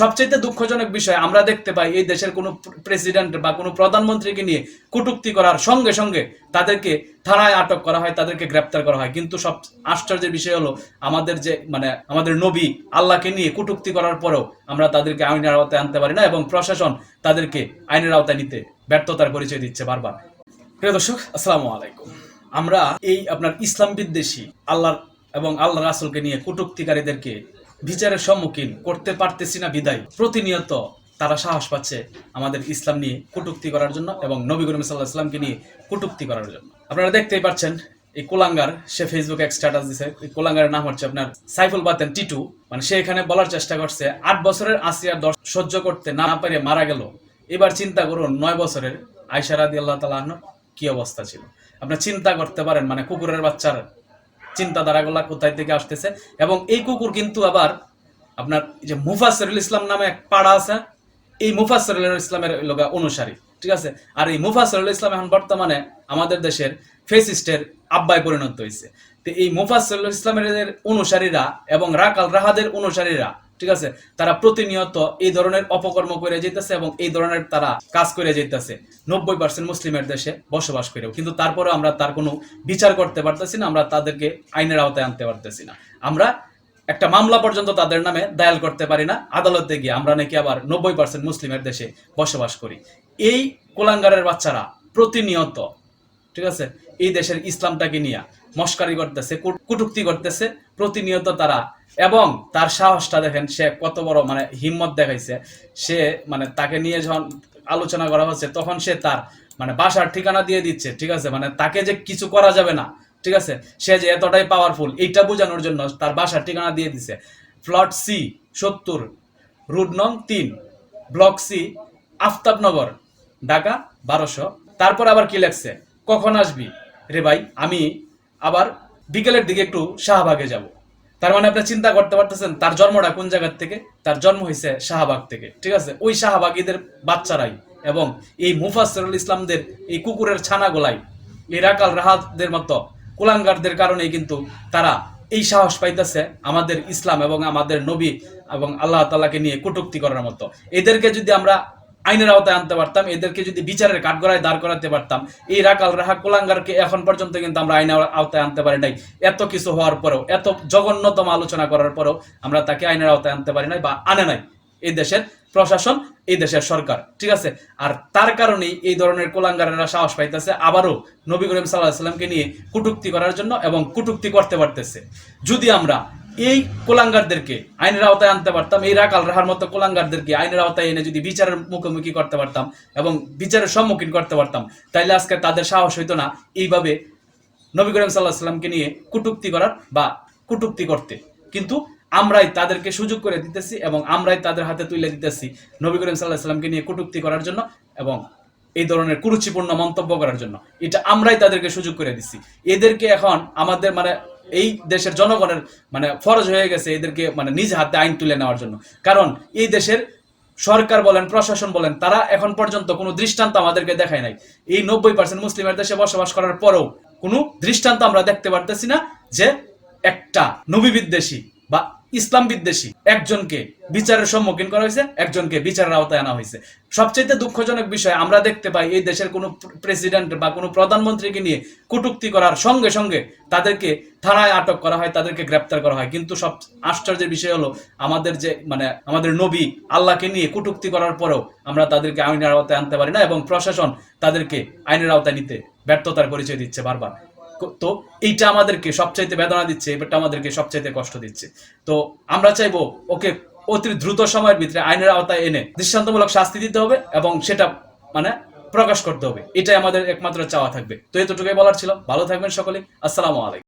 সবচেয়ে দুঃখজনক বিষয়, আমরা দেখতে পাই এই দেশের কোনো প্রেসিডেন্ট বা কোনো প্রধানমন্ত্রীকে নিয়ে কটূক্তি করার সঙ্গে সঙ্গে তাদেরকে থানায় আটক করা হয়, তাদেরকে গ্রেপ্তার করা হয়। কিন্তু সব আশ্চর্যের বিষয় হলো, আমাদের যে মানে আমাদের নবী আল্লাহকে নিয়ে কটূক্তি করার পরেও আমরা তাদেরকে আইনের আওতায় আনতে পারি না এবং প্রশাসন তাদেরকে আইনের আওতায় নিতে ব্যর্থতার পরিচয় দিচ্ছে বারবার। প্রিয় দর্শক, আসসালামু আলাইকুম। আমরা এই আপনার ইসলাম বিদ্বেষী আল্লাহ এবং আল্লাহ রাসুলকে নিয়ে কটুক্তিকারীদেরকে বিচারের সম্মুখীন করতে পারতেছি না বিদায়। প্রতিনিয়ত তারা সাহস পাচ্ছে আমাদের ইসলাম নিয়ে কটুক্তি করার জন্য এবং নবী করিম সাল্লাহ ইসলামকে নিয়ে কটুক্তি করার জন্য। আপনারা দেখতেই পাচ্ছেন, এই কোলাঙ্গার, সে ফেসবুকে এক স্ট্যাটাস দিছে। এই কোলাঙ্গারের নাম হচ্ছে আপনার সাইফুল বাতেন টিটু। মানে সে এখানে বলার চেষ্টা করছে, আট বছরের আসিয়ার দর্শ সহ্য করতে না পারে মারা গেল। এবার চিন্তা করুন, নয় বছরের আয়সা রাদি আল্লাহ তালা কি অবস্থা ছিল? আপনার চিন্তা করতে পারেন মানে কুকুরের বাচ্চার চিন্তাধারাগুলা কোথায় থেকে আসতেছে? এবং এই কুকুর কিন্তু আবার আপনার যে মুফাসরুল ইসলাম নামে এক পাড়া আছে, এই মুফাসরুল ইসলামের লোকা অনুসারী, ঠিক আছে? আর এই মুফাসরুল ইসলাম এখন বর্তমানে আমাদের দেশের ফেসিস্টের আব্বায় পরিণত হয়েছে তো এই মুফাসরুল ইসলামের অনুসারীরা এবং রাকাল রাহাদের অনুসারীরা ঠিক আছে? তারা প্রতিনিয়ত এই ধরনের অপকর্ম করে যেতেছে এবং এই ধরনের তারা কাজ করে যেতেছে নব্বই পার্সেন্ট মুসলিমের দেশে বসবাস করেও। কিন্তু তারপরে আমরা তার কোনো বিচার করতে পারতেছি না, আমরা তাদেরকে আইনের আওতায় আনতে পারতেছি না। আমরা একটা মামলা পর্যন্ত তাদের নামে দায়াল করতে পারি না, আদালতে গিয়ে আমরা নাকি আবার নব্বই পার্সেন্ট মুসলিমের দেশে বসবাস করি। এই কোলাঙ্গারের বাচ্চারা প্রতিনিয়ত, ঠিক আছে? এই দেশের ইসলামটাকে নিয়ে মস্কারি করতেছে কুট- কুটুক্তি করতেছে, প্রতিনিয়ত তারা। এবং তার সাহসটা দেখেন, সে কত বড় মানে হিম্মত দেখাইছে। সে মানে তাকে নিয়ে যখন আলোচনা করা হচ্ছে, তখন সে তার মানে বাসার ঠিকানা দিয়ে দিচ্ছে, ঠিক আছে? মানে তাকে যে কিছু করা যাবে না, ঠিক আছে? সে যে এতটাই পাওয়ারফুল এইটা বোঝানোর জন্য তার বাসার ঠিকানা দিয়ে দিছে। ফ্লট সি সত্তর রুট নং তিন ব্লক সি আফতাবনগর, ঢাকা, বারোশো। তারপর আবার কি লেখছে? কখন আসবি? রে ভাই, আমি আবার বিকেলের দিকে একটু শাহবাগে যাব। তার মানে আপনি চিন্তা করতে পারতেছেন, তার জন্মটা কোন জায়গার থেকে? তার জন্ম হয়েছে শাহবাগ থেকে, ঠিক আছে? ওই শাহবাগীদের বাচ্চারাই এবং এই মুফাসরুল ইসলামদের এই কুকুরের ছানা গোলাই এই রাকাল রাহাতদের মতো কুলাঙ্গারদের কারণেই কিন্তু তারা এই সাহস পাইতেছে আমাদের ইসলাম এবং আমাদের নবী এবং আল্লাহ তাআলাকে নিয়ে কটুক্তি করার মতো। এদেরকে যদি আমরা আইনের আওতায় আনতে পারতাম, এদেরকে যদি বিচারের কাঠগড়ায় দাঁড় করাতে পারতাম, এই রাকাল রাহা কুলাঙ্গারকে এখন পর্যন্ত কিন্তু আমরা আইনের আওতায় আনতে পারি নাই। এত কিছু হওয়ার পরেও, এত জঘন্যতম আলোচনা করার পরেও আমরা তাকে আইনের আওতায় আনতে পারি নাই বা আনে নাই। এই দেশের প্রশাসন, এই দেশের সরকার, ঠিক আছে? আর তার কারণেই এই ধরনের কোলাঙ্গারেরা সাহস পাইতেছে আবারও নবী করিম সাল্লাহ সাল্লামকে নিয়ে কটূক্তি করার জন্য এবং কটূক্তি করতে পারতেছে। যদি আমরা এই কোলাঙ্গারদেরকে আইনের আওতায় আনতে পারতাম, এই রাকাল রাহার মতো কোলাঙ্গারদেরকে আইনের আওতায় এনে যদি বিচারের মুখোমুখি করতে পারতাম এবং বিচারের সম্মুখীন করতে পারতাম, তাইলে আজকে তাদের সাহস হইতো না এইভাবে নবী করিম সাল্লাহ সাল্লামকে নিয়ে কটূক্তি করার বা কটূক্তি করতে। কিন্তু আমরাই তাদেরকে সুযোগ করে দিতেছি এবং আমরাই তাদের হাতে তুলে দিতেছি নবী করিম সাল্লাহ সাল্লামকে নিয়ে কটূক্তি করার জন্য এবং এই ধরনের কুরুচিপূর্ণ মন্তব্য করার জন্য। এটা আমরাই তাদেরকে সুযোগ করে দিচ্ছি এদেরকে এখন আমাদের মানে এই দেশের জনগণের মানে ফরজ হয়ে গেছে এদেরকে মানে নিজ হাতে আইন তুলে নেওয়ার জন্য। কারণ এই দেশের সরকার বলেন, প্রশাসন বলেন, তারা এখন পর্যন্ত কোনো দৃষ্টান্ত আমাদেরকে দেখায় নাই। এই নব্বই পার্সেন্ট মুসলিমের দেশে বসবাস করার পরেও কোনো দৃষ্টান্ত আমরা দেখতে পারতেছি না যে একটা নবী বিদ্বেষী ইসলাম বিদ্বেষী। একজনকে বিচারের সম্মুখীন করা হয়েছে, একজনকে বিচারের আওতায় আনা হয়েছে। সবচেয়ে দুঃখজনক বিষয় আমরা দেখতে পাই, এই দেশের কোনো প্রেসিডেন্ট বা কোনো প্রধানমন্ত্রীকে নিয়ে কটূক্তি করার সঙ্গে সঙ্গে তাদেরকে থানায় আটক করা হয়, তাদেরকে গ্রেপ্তার করা হয়। কিন্তু সব আশ্চর্যের বিষয় হলো, আমাদের যে মানে আমাদের নবী আল্লাহকে নিয়ে কটূক্তি করার পরেও আমরা তাদেরকে আইনের আওতায় আনতে পারি না এবং প্রশাসন তাদেরকে আইনের আওতায় নিতে ব্যর্থতার পরিচয় দিচ্ছে বারবার। তো এইটা আমাদেরকে সবচাইতে বেদনা দিচ্ছে এবারটা আমাদেরকে সবচাইতে কষ্ট দিচ্ছে। তো আমরা চাইব, ওকে অতি দ্রুত সময়ের ভিতরে আইনের আওতায় এনে দৃষ্টান্তমূলক শাস্তি দিতে হবে এবং সেটা মানে প্রকাশ করতে হবে। এটাই আমাদের একমাত্র চাওয়া থাকবে। তো এতটুকুই বলার ছিল। ভালো থাকবেন সকলে। আসসালামু আলাইকুম।